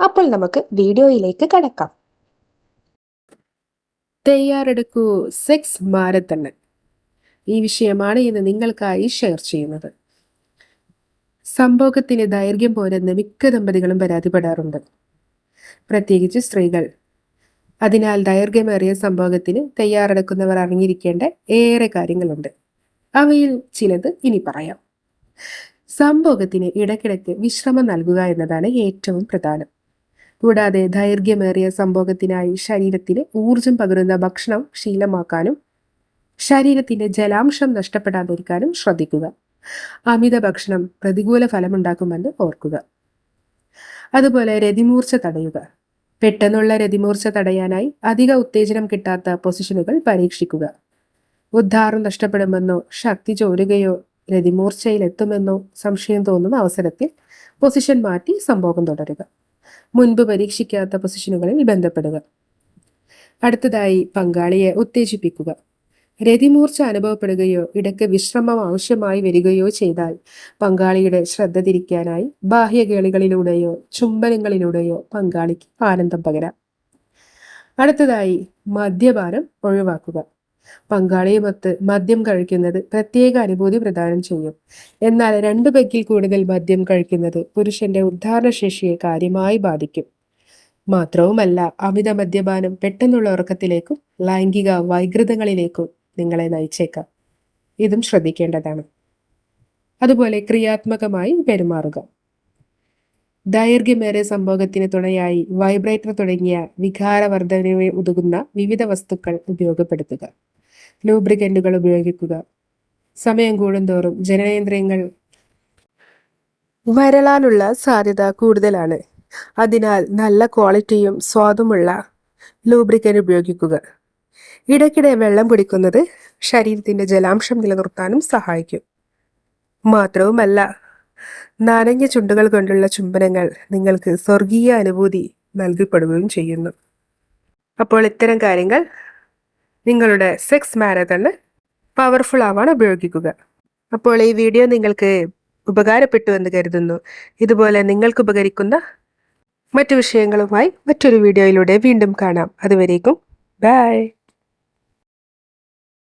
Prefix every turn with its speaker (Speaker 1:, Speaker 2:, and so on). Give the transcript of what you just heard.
Speaker 1: അപ്പോൾ നമുക്ക് വീഡിയോയിലേക്ക് കടക്കാം.
Speaker 2: തയ്യാറെടുക്കൂ സെക്സ് മാരത്തണ് ഈ വിഷയമാണ് ഇന്ന് നിങ്ങൾക്കായി ഷെയർ ചെയ്യുന്നത്. സംഭോഗത്തിന് ദൈർഘ്യം പോരെന്ന് മിക്ക ദമ്പതികളും പരാതിപ്പെടാറുണ്ട്. പ്രത്യേകിച്ച് സ്ത്രീകൾ. അതിനാൽ ദൈർഘ്യമേറിയ സംഭോഗത്തിന് തയ്യാറെടുക്കുന്നവർ അറിഞ്ഞിരിക്കേണ്ട ഏറെ കാര്യങ്ങളുണ്ട്. അവയിൽ ചിലത് ഇനി പറയാം. സംഭോഗത്തിന് ഇടയ്ക്കിടയ്ക്ക് വിശ്രമം നൽകുക എന്നതാണ് ഏറ്റവും പ്രധാനം. കൂടാതെ ദൈർഘ്യമേറിയ സംഭോഗത്തിനായി ശരീരത്തിന് ഊർജം പകരുന്ന ഭക്ഷണം ശീലമാക്കാനും ശരീരത്തിന്റെ ജലാംശം നഷ്ടപ്പെടാതിരിക്കാനും ശ്രദ്ധിക്കുക. അമിത ഭക്ഷണം പ്രതികൂല ഫലമുണ്ടാക്കുമെന്ന് ഓർക്കുക. അതുപോലെ രതിമൂർച്ച തടയുക. പെട്ടെന്നുള്ള രതിമൂർച്ച തടയാനായി അധിക ഉത്തേജനം കിട്ടാത്ത പൊസിഷനുകൾ പരീക്ഷിക്കുക. ഉദ്ധാരം നഷ്ടപ്പെടുമെന്നോ ശക്തി ചോരുകയോ രതിമൂർച്ചയിലെത്തുമെന്നോ സംശയം തോന്നുന്ന അവസരത്തിൽ പൊസിഷൻ മാറ്റി സംഭോഗം തുടരുക. മുൻപ് പരീക്ഷിക്കാത്ത പൊസിഷനുകളിൽ ബന്ധപ്പെടുക. അടുത്തതായി പങ്കാളിയെ ഉത്തേജിപ്പിക്കുക. രതിമൂർച്ച അനുഭവപ്പെടുകയോ ഇടയ്ക്ക് വിശ്രമം ആവശ്യമായി വരികയോ ചെയ്താൽ പങ്കാളിയുടെ ശ്രദ്ധ തിരിക്കാനായി ബാഹ്യകേളികളിലൂടെയോ ചുംബനങ്ങളിലൂടെയോ പങ്കാളിക്ക് ആനന്ദം പകരാം. അടുത്തതായി മദ്യപാനം ഒഴിവാക്കുക. പങ്കാളിയുമൊത്ത് മദ്യം കഴിക്കുന്നത് പ്രത്യേക അനുഭൂതി പ്രദാനം ചെയ്യും. എന്നാൽ രണ്ടു പെഗ്ഗിൽ കൂടുതൽ മദ്യം കഴിക്കുന്നത് പുരുഷന്റെ ഉദ്ധാരണശേഷിയെ കാര്യമായി ബാധിക്കും. മാത്രവുമല്ല അമിത മദ്യപാനം പെട്ടെന്നുള്ള ഉറക്കത്തിലേക്കും ലൈംഗിക വൈകൃതങ്ങളിലേക്കും നിങ്ങളെ നയിച്ചേക്കാം. ഇതും ശ്രദ്ധിക്കേണ്ടതാണ്. അതുപോലെ ക്രിയാത്മകമായി പെരുമാറുക. ദൈർഘ്യമേറെ സംഭോഗത്തിന് തുണയായി വൈബ്രേറ്റർ തുടങ്ങിയ വികാരവർദ്ധനയെ ഉതകുന്ന വിവിധ വസ്തുക്കൾ ഉപയോഗപ്പെടുത്തുക. ലൂബ്രിക്കന്റുകൾ ഉപയോഗിക്കുക. സമയം കൂടുന്തോറും ജനനേന്ദ്രിയങ്ങൾ വരളാനുള്ള സാധ്യത കൂടുതലാണ്. അതിനാൽ നല്ല ക്വാളിറ്റിയും സ്വാദുമുള്ള ലൂബ്രിക്കൻ ഉപയോഗിക്കുക. ഇടയ്ക്കിടെ വെള്ളം കുടിക്കുന്നത് ശരീരത്തിന്റെ ജലാംശം നിലനിർത്താനും സഹായിക്കും. മാത്രവുമല്ല നനഞ്ഞ ചുണ്ടുകൾ കൊണ്ടുള്ള ചുംബനങ്ങൾ നിങ്ങൾക്ക് സ്വർഗീയ അനുഭൂതി നൽകപ്പെടുകയും ചെയ്യുന്നു. അപ്പോൾ ഇത്തരം കാര്യങ്ങൾ നിങ്ങളുടെ സെക്സ് മാരത്തണ് പവർഫുൾ ആവാൻ ഉപയോഗിക്കുക. അപ്പോൾ ഈ വീഡിയോ നിങ്ങൾക്ക് ഉപകാരപ്പെട്ടു എന്ന് കരുതുന്നു. ഇതുപോലെ നിങ്ങൾക്ക് ഉപകരിക്കുന്ന മറ്റു വിഷയങ്ങളുമായി മറ്റൊരു വീഡിയോയിലൂടെ വീണ്ടും കാണാം. അതുവരേക്കും ബൈ.